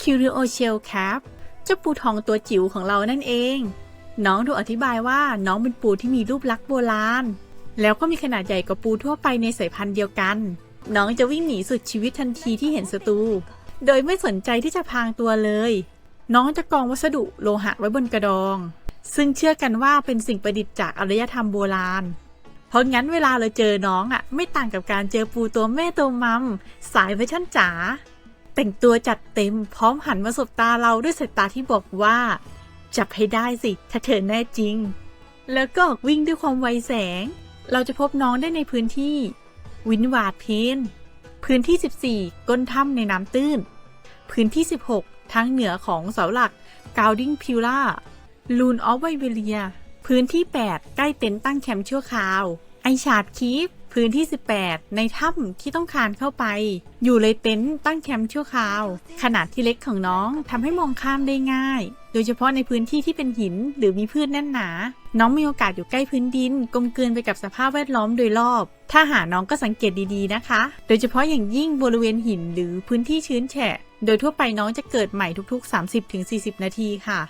คิริโอเชลครับเจ้าปูทองตัวจิ๋วของเรานั่นเอง น้องถูกอธิบายว่าน้องเป็นปูที่มีรูปลักษณ์โบราณ แล้วก็มีขนาดใหญ่กว่าปูทั่วไปในสายพันธุ์เดียวกัน น้องจะวิ่งหนีสุดชีวิตทันทีที่เห็นศัตรู โดยไม่สนใจที่จะพรางตัวเลย น้องจะกองวัสดุโลหะไว้บนกระดอง ซึ่งเชื่อกันว่าเป็นสิ่งประดิษฐ์จากอารยธรรมโบราณเพราะงั้นเวลาเราเจอน้องอะ ไม่ต่างกับการเจอปูตัวแม่ตัวมัมสายแฟชั่นจ๋า แต่งตัวจัดเต็มพร้อมหันมาสบตาเราด้วยสายตาที่บอกว่า จับให้ได้สิ ถ้าเธอแน่จริง แล้วก็ออกวิ่งด้วยความไวแสง เราจะพบน้องได้ในพื้นที่ วินวาดเพนพื้นที่ 14 ก้นถ้ำในน้ำตื้น พื้นที่ 16 ทางเหนือของเสาหลักกาวดิงพิวล่าลูนออฟไวเวเลีย พื้นที่ 8 ใกล้เต็นท์ตั้งแคมป์ชั่วคราว ไอชาดคีฟ พื้นที่ 18 ในถ้ำที่ต้องคานเข้าไป อยู่เลยเต็นท์ตั้งแคมป์ชั่วคราว ขนาดที่เล็กของน้องทำให้มองข้ามได้ง่าย โดยเฉพาะในพื้นที่ที่เป็นหินหรือมีพืชแน่นหนา น้องมีโอกาสอยู่ใกล้พื้นดิน กลมกลืนไปกับสภาพแวดล้อมโดยรอบ ถ้าหาน้องก็สังเกตดีๆนะคะ โดยเฉพาะอย่างยิ่งบริเวณหินหรือพื้นที่ชื้นแฉะ โดยทั่วไปน้องจะเกิดใหม่ทุกๆ 30-40 นาทีค่ะ